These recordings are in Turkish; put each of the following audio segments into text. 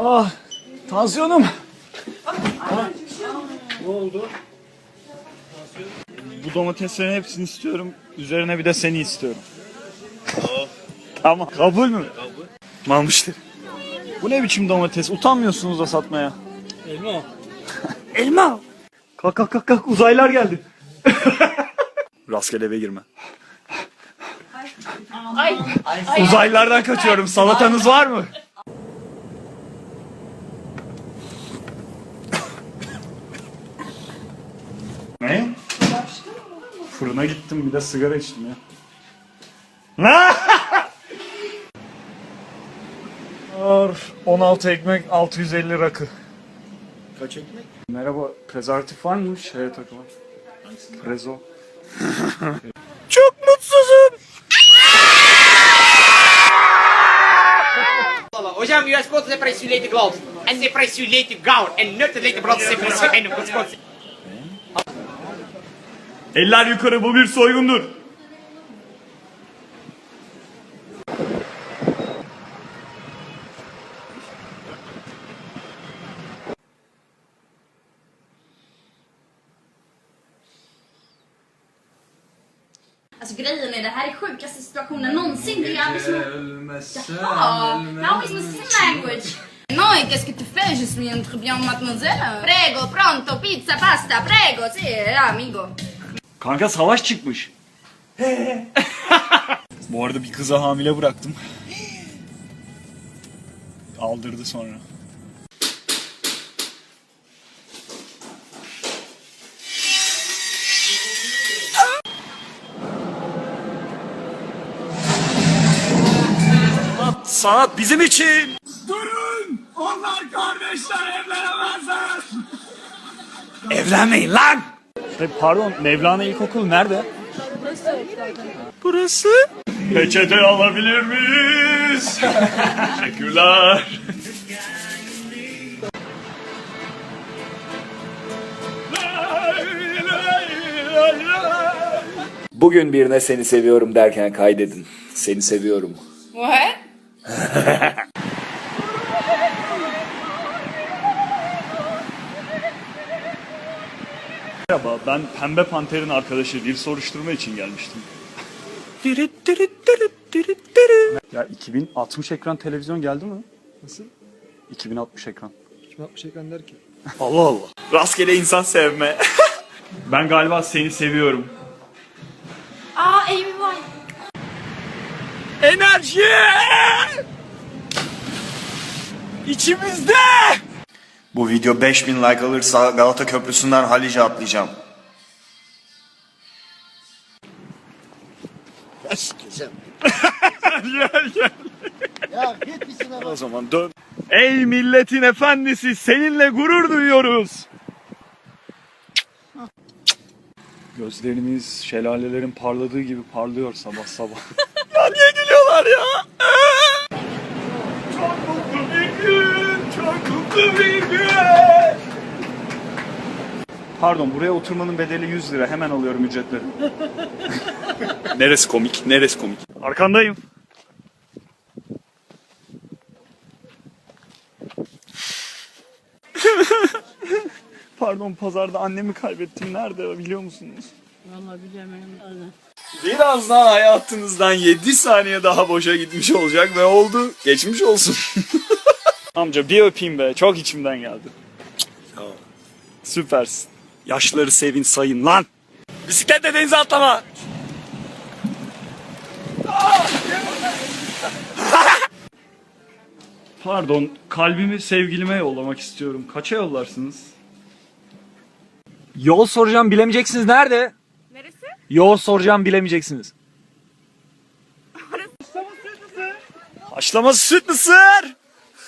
Ah, tansiyonum. Ne oldu? Bu domateslerin hepsini istiyorum. Üzerine bir de seni istiyorum. tamam. Kabul mü? Kabul. Mamıştır. Bu ne biçim domates? Utanmıyorsunuz da satmaya. Elma. Elma. Kalk kalk kalk kalk uzaylılar geldi. Rastgele eve girme. Ay. Uzaylılardan kaçıyorum. Salatanız var mı? Ne? Fırına gittim bir de sigara içtim ya. Ar, 16 ekmek 650 rakı. Kaç ekmek? Merhaba, prezervatif var mı şeye takılan? Prezo. Çok mutsuzum. Hocam you are supposed to later gloves and they press you later gown and not the later blood they Eller yukarı bu bir soygundur. Alltså grejen är, det här är sjukaste situationen någonsin. Det är aldrig som... Jaha, now is my language. Noi, qu'est-ce que tu fais? Je suis un très bien mademoiselle. Prego, pronto, pizza, pasta, prego, sì, amigo. Kanka savaş çıkmış. Bu arada bir kıza hamile bıraktım. Aldırdı sonra. Sanat, bizim için. Durun! Onlar kardeşler evlenemezler. Evlenmeyin lan! Pardon, Mevlana İlkokulu nerede? Burası. Peçete alabilir miyiz? Teşekkürler. Bugün birine seni seviyorum derken kaydedin. Seni seviyorum. What? Merhaba, ben Pembe Panter'in arkadaşı dil soruşturma için gelmiştim. Ya 2060 ekran televizyon geldi mi? Nasıl? 2060 ekran. 2060 ekran der ki. Allah Allah. Rastgele insan sevme. ben galiba seni seviyorum. Aa, eyvah. Enerji! İçimizde! Bu video 5000 like alırsa Galata Köprüsü'nden Halice atlayacağım. gel gel. Ya git bir O zaman dön. Ey milletin efendisi seninle gurur duyuyoruz. Gözlerimiz şelalelerin parladığı gibi parlıyor sabah sabah. ya niye gülüyorlar ya? çok mutlu bir gün, çok mutlu bir gün. Pardon buraya oturmanın bedeli 100 lira. Hemen alıyorum ücretleri. neresi komik? Neresi komik? Arkandayım. Pardon pazarda annemi kaybettim. Nerede biliyor musunuz? Vallahi bilemiyorum. Birazdan hayatınızdan 7 saniye daha boşa gitmiş olacak ve oldu. Geçmiş olsun. Amca bir öpeyim be. Çok içimden geldi. Tamam. Süpersin. Yaşları sevin sayın lan. Bisikletle denize atlama. Pardon, kalbimi sevgilime yollamak istiyorum. Kaça yollarsınız? Yol soracağım bilemeyeceksiniz nerede? Neresi? Yol soracağım bilemeyeceksiniz. Haşlama süt mısır?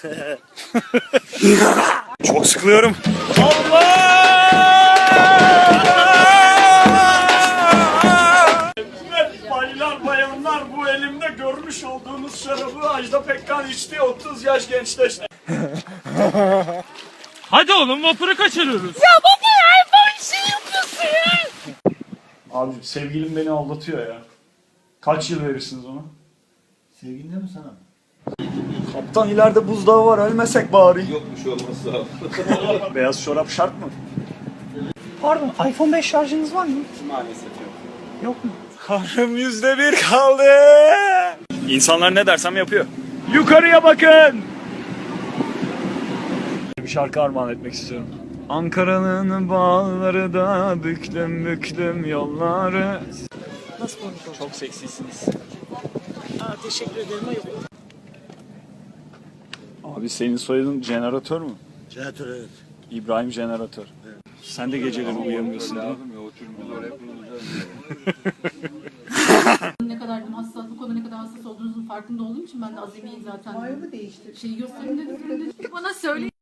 Çok sıkılıyorum. Allah! Evet baylar bayanlar bu elimde görmüş olduğunuz şarabı Ajda Pekkan içti 30 yaş gençleşti. Hadi oğlum vapuru kaçırıyoruz. Abi sevgilim beni aldatıyor ya. Kaç yıl verirsiniz ona? Sevgilinde mi sana? Kaptan ileride buzdağı var ölmesek bari. Yok bir şey olmazsa. Beyaz çorap şart mı? Pardon iPhone 5 şarjınız var mı? Maalesef yok. Yok mu? Karım yüzde bir kaldı. İnsanlar ne dersem yapıyor. Yukarıya bakın. Bir şarkı armağan etmek istiyorum. Ankara'nın bağları da büklüm büklüm yolları. Nasıl konuşuyorsun? Çok seksisiniz. Ha, teşekkür ederim. Yok. Abi senin soyadın jeneratör mü? Jeneratör evet. İbrahim jeneratör. Sen de geceleri uyuyamıyorsun değil mi? Ne kadar hassas, bu konuda ne kadar hassas olduğunuzun farkında olduğum için ben de azimiyim zaten. Ay mı değişti? Şeyi gösterin dedim. Bana söyle.